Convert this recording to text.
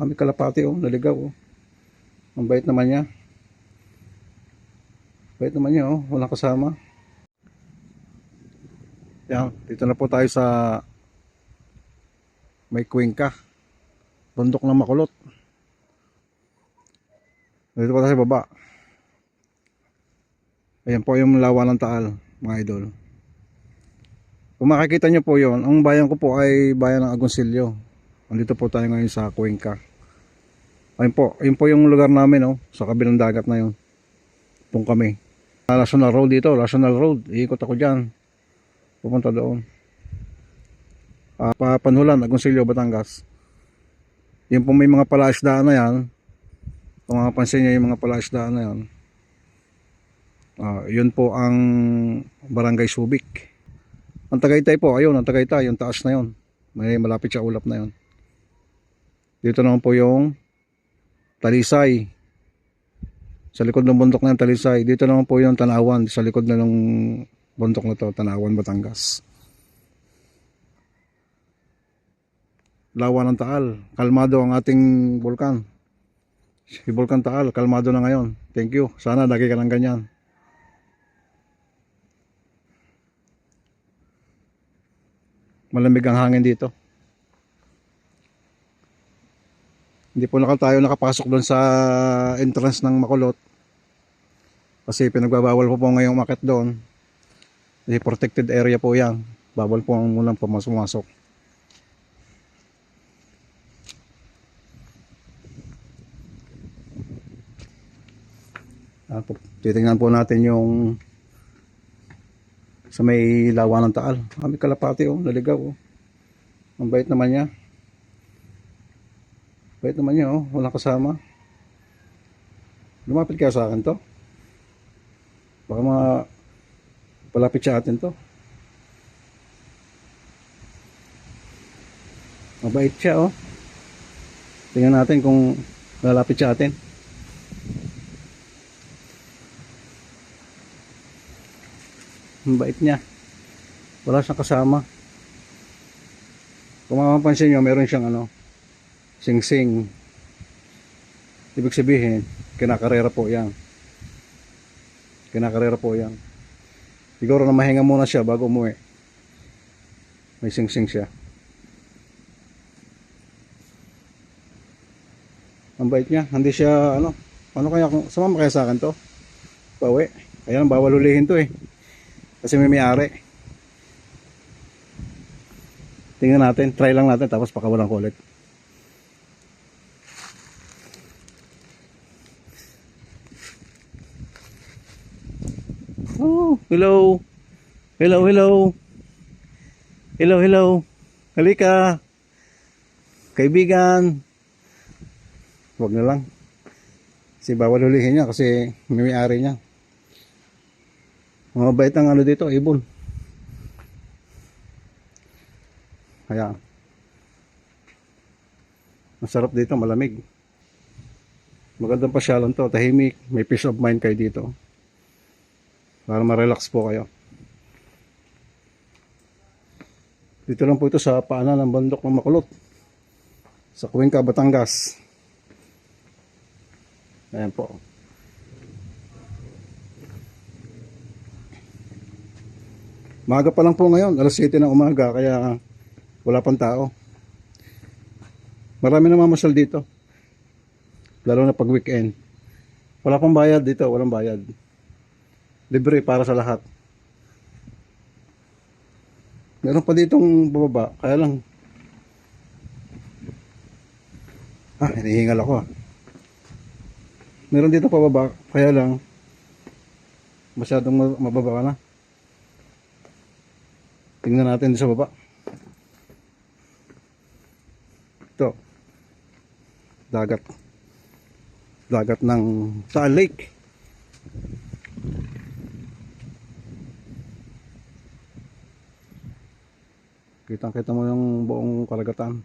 Kami kalapati oh, naligaw oh. Ang bait naman niya. Bait naman niya oh, walang kasama. Yan, dito na po tayo sa may Cuenca. Bundok ng Makulot. Dito po tayo sa baba. Ayan po yung lawa ng Taal, mga idol. Kung makikita nyo po yon, ang bayan ko po ay bayan ng Agoncillo. Andito po tayo ngayon sa Cuenca. Ayun po, ayun po yung lugar namin, oh, sa kabilang dagat na yun. Doon kami. Ah, National Road dito, National Road. Iikot ako dyan. Pupunta doon. Ah, Papanhulan, Agoncillo, Batangas. Yung po may mga palaisdaan na yan. Kung makapansin nyo yung mga palaisdaan na yan. Ah, yun po ang Barangay Subic. Ang Tagaytay po, ayun, ang Tagaytay, yung taas na yun. May malapit sa ulap na yun. Dito naman po yung Talisay. Sa likod ng bundok yung Talisay. Dito naman po yung Tanawan. Sa likod na ng bundok na to, Tanawan, Batangas. Lawa ng Taal. Kalmado ang ating bulkan. Si Bulkan Taal, kalmado na ngayon. Thank you. Sana lagi ka lang ganyan. Malamig ang hangin dito. Hindi po nakal tayo nakapasok doon sa entrance ng Makulot. Kasi pinagbabawal po po ngayong umakit doon. Kasi protected area po yan. Bawal po ang mulang pumasok. Ah, titingnan po natin yung sa may lawa ng taal. Kami kalapati oh, naligaw oh. Ang bait naman niya. Bait naman niya oh, walang kasama. Lumapit kaya sa akin to. Baka mga palapit sa atin to. Mabait siya oh. Tingnan natin kung lalapit sa atin. Ang bait niya. Wala siyang kasama. Kung makapansin nyo, meron siyang ano, sing-sing. Ibig sabihin, kinakarera po yan. Kinakarera po yan. Siguro na mahinga muna siya bago umuwi. May sing-sing siya. Ang bait niya. Hindi siya, ano, ano kaya, kung sumama kaya sa akin to? Bawi. Kaya lang, bawal hulihin to eh. Kasi may may-ari. Tingnan natin, try lang natin tapos pakawalan ko ulit. Oh, hello. Hello, hello. Hello, hello. Halika. Kaibigan. Huwag na lang. Kasi bawal hulihin niya kasi may may-ari niya. Mga bait ang ano dito, ibon. Kaya, masarap dito, malamig. Magandang pasyalan to, tahimik, may peace of mind kayo dito. Para ma-relax po kayo. Dito lang po ito sa paanan ng bandok ng Makulot. Sa Cuenca, Batangas. Ayan po. Maga pa lang po ngayon, alas 7 ng umaga, kaya wala pang tao. Marami na mamasyal dito. Lalo na pag weekend. Wala pang bayad dito, walang bayad. Libre para sa lahat. Meron pa ditong bababa, kaya lang. Ah, hinihingal ako ah. Meron dito pababa, kaya lang. Masyadong ma- mababa na. Tingnan natin sa baba. Ito. Dagat. Dagat ng Taal Lake. Kitang kita mo yung buong karagatan.